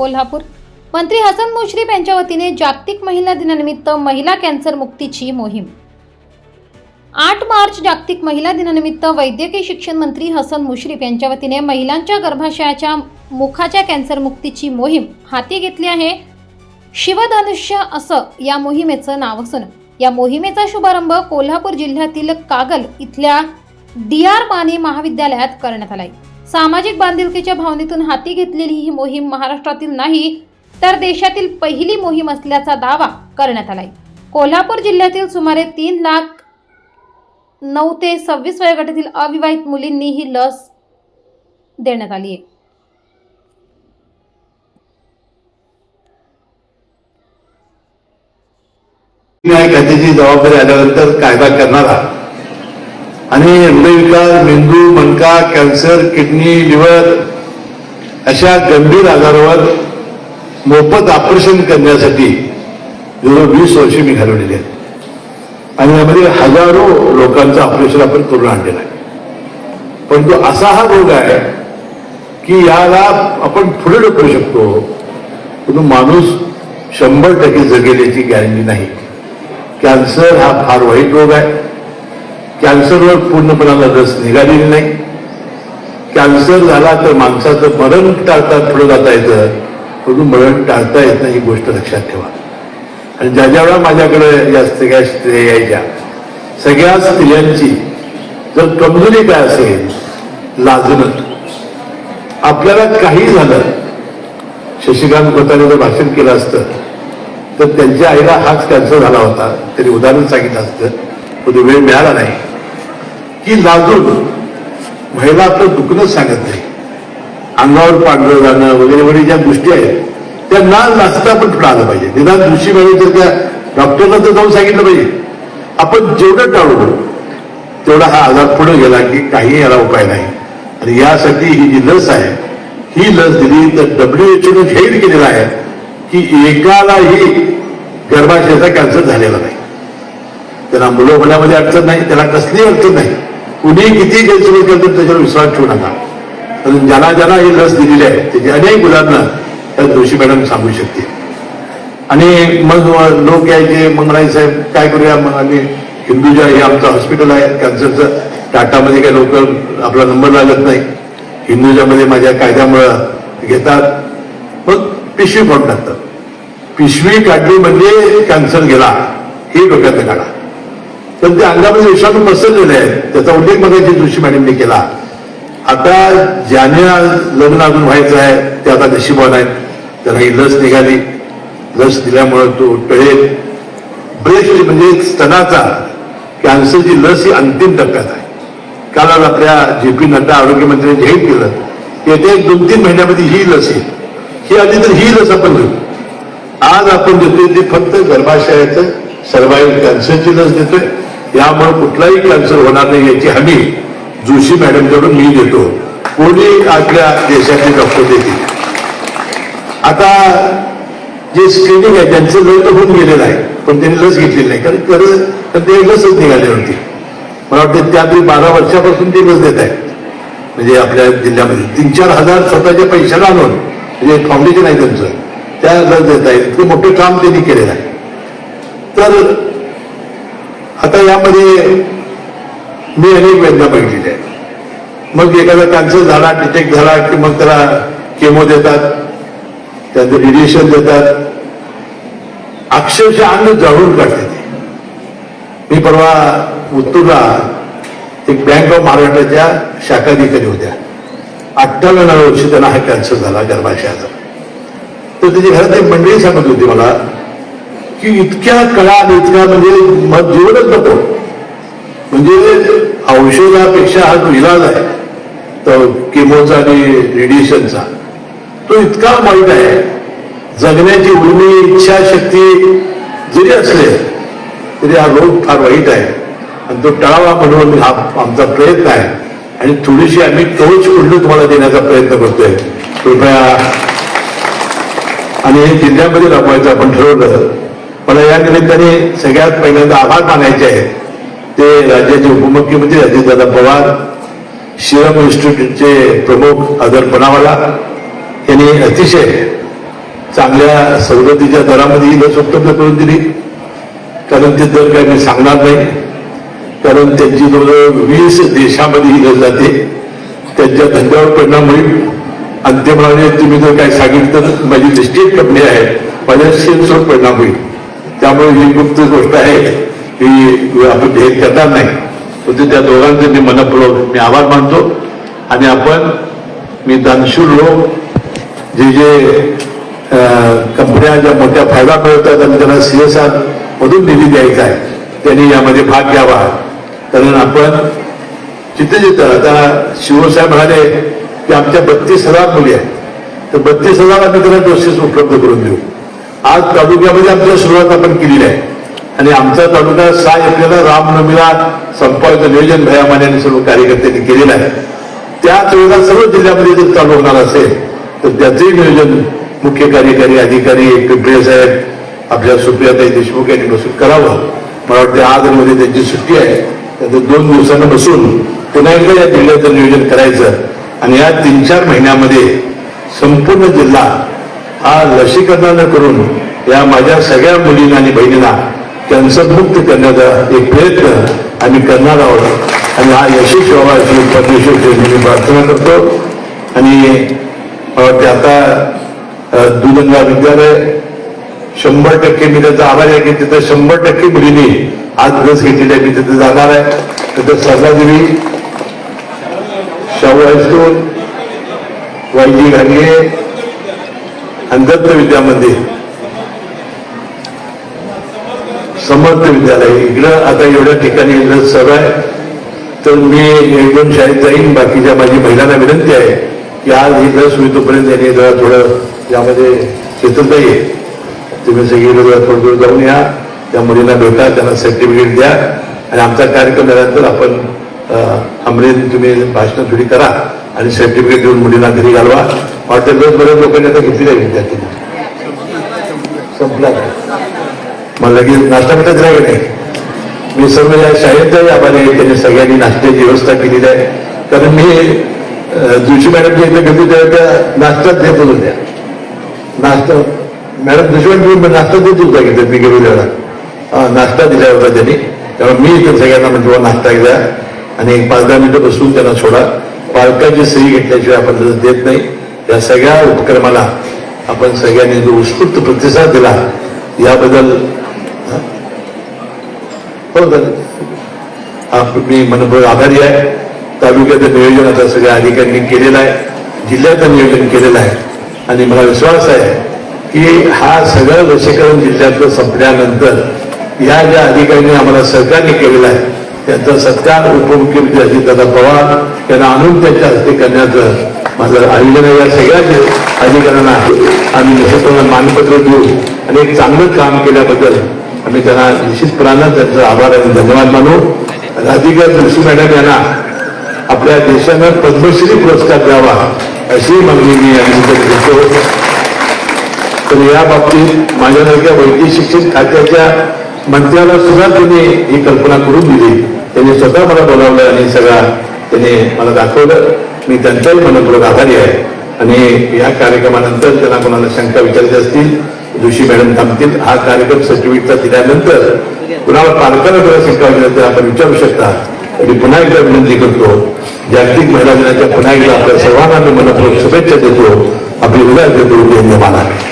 कोल्हापूर. मंत्री हसन मुश्रीफ यांच्या वतीने जागतिक महिला दिनानिमित्त महिला कॅन्सर मुक्तीची मोहीम. आठ मार्च जागतिक महिला दिनानिमित्त वैद्यकीय शिक्षण मंत्री हसन मुश्रीफ यांच्या वतीने महिलांच्या गर्भाशयाच्या मुखाच्या कॅन्सर मुक्तीची मोहीम हाती घेतली आहे. शिवधनुष्य असं या मोहिमेचं नाव असून या मोहिमेचा शुभारंभ कोल्हापूर जिल्ह्यातील कागल इथल्या डी आर माने महाविद्यालयात करण्यात आलाय. सामाजिक बांधिलकीच्या भावनेतून हाती घेतलेली ही मोहीम महाराष्ट्रातील नाही तर देशातील पहिली मोहीम असल्याचा दावा करण्यात आलाय. कोल्हापूर जिल्ह्यातील सुमारे तीन लाख नऊ ते सव्वीस वयोगटातील अविवाहित मुलींनी ही लस देण्यात आली आहे जबाबदारी आल्यानंतर कायदा करणारा आणि हृदयविकार मेंदू मणका कॅन्सर किडनी लिव्हर अशा गंभीर आजारावर मोफत ऑपरेशन करण्यासाठी जवळ वीस वर्षे मी घालवलेली आहेत. आणि यामध्ये हजारो लोकांचं ऑपरेशन आपण करून आणलेलं आहे. परंतु असा हा रोग आहे की याला आपण पुढे ढकलू शकतो. परंतु माणूस शंभर टक्के जगेल याची गॅरंटी नाही. कॅन्सर हा फार वाईट रोग आहे. कॅन्सरवर पूर्णपणाला लस निघालेली नाही. कॅन्सर झाला तर माणसाचं मरण टाळता पुढं जाता येतं. परंतु मरण टाळता येत नाही ही गोष्ट लक्षात ठेवा. आणि ज्या ज्या वेळा माझ्याकडे या सगळ्या स्त्रिया यायच्या सगळ्या स्त्रियांची जर कमजोरी काय असेल लाजणं. आपल्याला काही झालं शशिकांत खोताने जर भाषण केलं असतं तर त्यांच्या आईला हाच कॅन्सर झाला होता. तरी उदाहरण सांगितलं असतं पण वेळ मिळाला नाही. की लाजून महिला आपलं दुखणंच सांगत नाही. अंगावर पांढरं जाणं वगैरे वगैरे ज्या गोष्टी आहेत त्या ना लाजता पण पुढे आलं पाहिजे? निदान दृष्टी वेळी तर त्या डॉक्टरला तर जाऊन सांगितलं पाहिजे. आपण जेवढं टाळू तेवढा हा आजार पुढे गेला की काही याला उपाय नाही. आणि यासाठी ही जी लस आहे ही लस दिली तर डब्ल्यू एच ओने जाहीर केलेला आहे की एकालाही गर्भाशयाचा कॅन्सर झालेला नाही. त्याला मुलं होण्यामध्ये अडचण नाही त्याला कसलीही अडचण नाही. कुणी किती गैरसमज केलं तर त्याच्यावर विश्वास ठेवू नका. कारण ज्यांना ज्यांना ही लस दिलेली आहे त्याची अनेक उदाहरणं त्या जोशी मॅडम सांगू शकते आणि मग लोक यायचे मग साहेब काय करूया? मग आम्ही हिंदूजा हे आमचं हॉस्पिटल आहे कॅन्सरचं. टाटामध्ये काही लोक आपला नंबर लागत नाही. हिंदूजामध्ये माझ्या कायद्यामुळं घेतात. मग पिशवी फोडून टाकतात. पिशवी काढली म्हणजे कॅन्सर गेला. हे डोक्यात काढा. पण ते अंगामध्ये विषाणू पसरलेले आहेत त्याचा उल्लेख मगाची जोशी मॅडमने केला. आता ज्याने लग्न अजून व्हायचं आहे ते आता नशिबान आहेत. त्याला ही लस निघाली. लस दिल्यामुळं तो टळेल. ब्रेस्ट म्हणजे स्तनाचा कॅन्सरची लस ही अंतिम टप्प्यात आहे. काल आपल्या जे पी नड्डा आरोग्यमंत्र्यांनी जाहीर केलं. की येत्या एक दोन तीन महिन्यामध्ये ही लस येईल. ही आधी तर ही लस आपण घेऊ. आज आपण देतोय ते फक्त गर्भाशयाचं सर्वाईव्ह कॅन्सरची लस देतोय. यामुळे कुठलाही कॅन्सर होणार नाही याची हमी जोशी मॅडमकडून मी देतो. कोणी आपल्या देशातले डॉक्टर देतील. आता जे स्क्रीनिंग आहे त्यांचं लस तर होऊन गेलेलं आहे पण त्यांनी लस घेतलेली नाही कारण खरं तर ते लसच निघाली होती. मला वाटतं त्या बारा वर्षापासून ते लस देत आहे म्हणजे आपल्या जिल्ह्यामध्ये तीन चार हजार स्वतःच्या पैशाला आणून म्हणजे फाउंडेशन आहे त्यांचं त्या लस देत आहे इतकं मोठं काम त्यांनी केलेलं आहे. तर आता यामध्ये मी अनेक वेदना बघितलेल्या आहेत. मग एखादा कॅन्सर झाला डिटेक्ट झाला की मग त्याला केमो देतात त्याचं रेडिएशन देतात. अक्षरशः अन्न जळून काढते ते. मी परवा उत्तूरला एक बँक ऑफ महाराष्ट्राच्या शाखाधिकारी होत्या. अठ्ठावन्न वर्षी त्यांना हा कॅन्सर झाला गर्भाशयाचा. तर त्याची घरात एक मंडळी सांगत होती मला की इतक्या कळा आणि इतक्या म्हणजे मत जीवनच नको. म्हणजे औषधापेक्षा हा इलाज आहे. तर किमोचा आणि रेडिएशनचा. तो इतका वाईट आहे. जगण्याची उर्मी इच्छाशक्ती जरी असले तरी हा रोग फार वाईट आहे. आणि तो टाळावा म्हणून हा आमचा प्रयत्न आहे. आणि थोडीशी आम्ही टोच कुंडू तुम्हाला देण्याचा प्रयत्न करतोय. कृपया. आणि हे जिल्ह्यामध्ये राबवायचं आपण ठरवलं. मला या निमित्ताने सगळ्यात पहिल्यांदा आभार मानायचे आहे ते राज्याचे उपमुख्यमंत्री अजितदादा पवार सिरम इन्स्टिट्यूटचे प्रमुख आदर पनावाला यांनी अतिशय चांगल्या सवलतीच्या दरामध्ये ही लस उपलब्ध करून दिली. कारण ते दर काही मी सांगणार नाही. कारण त्यांची जवळजवळ वीस देशामध्ये ही लस जाते. त्यांच्या धंद्यावर परिणाम होईल. अंत्यप्रमाणे तुम्ही जर काय सांगितलं तर माझी लिस्टेड कंपनी आहे. माझ्या सेल्सवर परिणाम होईल. त्यामुळे ही गुप्त गोष्ट आहे की आपण हे करणार नाही. पण त्या दोघांचे मी मनपूर्वक मी आभार मानतो. आणि आपण मी दानशूर लोक जे जे कंपन्या ज्या मोठ्या फायदा मिळवतात आणि त्यांना सी एस आर मधून निधी द्यायचा आहे त्यांनी यामध्ये भाग घ्यावा. कारण आपण जिथे जिथं आता शिवसाहेब म्हणाले की आमच्या बत्तीस हजार मुली आहेत. तर बत्तीस हजार आम्ही त्यांना डोसेस उपलब्ध करून देऊ. आज तालुक्यामध्ये आमच्या सुरुवात आपण केलेली आहे. आणि आमचा तालुका सहा एप्रिलला रामनवमीला संपवायचं नियोजन भयामाने आणि सर्व कार्यकर्त्यांनी केलेलं आहे. त्याच वेळेला सर्व जिल्ह्यामध्ये जर चालू होणार असेल तर त्याचंही नियोजन मुख्य कार्यकारी अधिकारी पिंपळे साहेब आपल्या सुप्रियाताई देशमुख यांनी बसून करावं. मला वाटतं आजमध्ये त्यांची सुट्टी आहे. तर दोन दिवसांना बसून पुन्हा एकदा या जिल्ह्याचं नियोजन करायचं. आणि या तीन चार महिन्यामध्ये संपूर्ण जिल्हा हा लसीकरणानं करून या माझ्या सगळ्या मुलींना आणि बहिणींना कॅन्सरमुक्त करण्याचा एक प्रयत्न आम्ही करणार आहोत. आणि हा यशस्वी व्हावा अशी परमेश्वर मी प्रार्थना करतो. आणि आता दुधंगा विद्यालय शंभर टक्के मी त्याचा आभार आहे की तिथं शंभर टक्के मुलींनी आज लस घेतलेली आहे. मी तिथे जाणार आहे. तिथं सरदादेवी शाहू हायस्कूल वायजी घांगे आणि दत्त विद्यामंदिर समर्थ विद्यालय. इकडं आता एवढ्या ठिकाणी लस सर आहे. तर मी एक दोन शाळेत जाईन. बाकीच्या माझी महिलांना विनंती आहे की आज ही लस होईल तोपर्यंत त्यांनी जरा थोडं यामध्ये क्षेत्र येईल तुम्ही सगळी थोडं थोडं जाऊन या. त्या मुलींना भेटा त्यांना सर्टिफिकेट द्या. आणि आमचा कार्यक्रम झाल्यानंतर आपण अमरेन तुम्ही भाषणं थोडी करा आणि सर्टिफिकेट देऊन मुलींना घरी घालवा. वाटतं बऱ्याच लोकांनी आता घेतली आहे विद्यार्थ्यांनी. संपला मला लगेच नाश्ता मिळत दिला की नाही. मी सर्व या शाळेतही आभारी आहे त्यांनी सगळ्यांनी नाश्त्याची व्यवस्था केलेली आहे. कारण मी जोशी मॅडम जे इथे घेतो त्या त्या नाश्त्यात देत होतो त्या. नाश्ता मॅडम जोशी मी नाश्ता देत होता घेतात मी गेलो त्याला नाश्ता दिला होता त्यांनी. त्यामुळे मी इथे सगळ्यांना म्हणजे नाश्ता घ्या आणि एक पाच दहा मिनिटं बसून त्यांना सोडा. पालकांची सही घेतल्याशिवाय आपण लस देत नाही. या सगळ्या उपक्रमाला आपण सगळ्यांनी जो उत्स्फूर्त प्रतिसाद दिला याबद्दल हो? तर मी मनपूर्वक आभारी आहे. तालुक्याचं नियोजन आता सगळ्या अधिकाऱ्यांनी केलेलं आहे. जिल्ह्याचं नियोजन केलेलं आहे. आणि मला विश्वास आहे की हा सगळं लसीकरण जिल्ह्यातलं संपल्यानंतर या ज्या अधिकाऱ्यांनी आम्हाला सहकार्य केलेलं आहे त्यांचा सत्कार उपमुख्यमंत्री अजितदादा पवार यांना आणून त्यांच्या हस्ते करण्याचं माझं आयोजन आहे या सगळ्या अधिकाऱ्यांना आम्ही निश्चितपणे मानपत्र देऊ आणि एक चांगलं काम केल्याबद्दल आम्ही त्यांना निश्चितपणानं त्यांचा आभार आणि धन्यवाद मानू. राधिका जोशी मॅडम यांना आपल्या देशानं पद्मश्री पुरस्कार द्यावा अशी मागणी मी या करतो. तर या बाबतीत माझ्यासारख्या वैद्यकीय शिक्षण खात्याच्या मंत्र्याला सुद्धा त्यांनी ही कल्पना करून दिली. त्यांनी स्वतः मला बोलावलं आणि सगळा त्यांनी मला दाखवलं. मी त्यांचाही मनपूर्वक आभारी आहे. आणि या कार्यक्रमानंतर त्यांना कोणाला शंका विचारायची असतील जोशी मॅडम थांबतील. हा कार्यक्रम सर्टिफिकेटचा दिल्यानंतर कुणाला पालकांना जर शंका विचारायची आपण विचारू शकता. मी पुन्हा एकदा विनंती करतो जागतिक महिला दिनाच्या पुन्हा एकदा आपल्या सर्वांना मी मनपूर्वक शुभेच्छा देतो. आपली विधान देतो. धन्यवाद.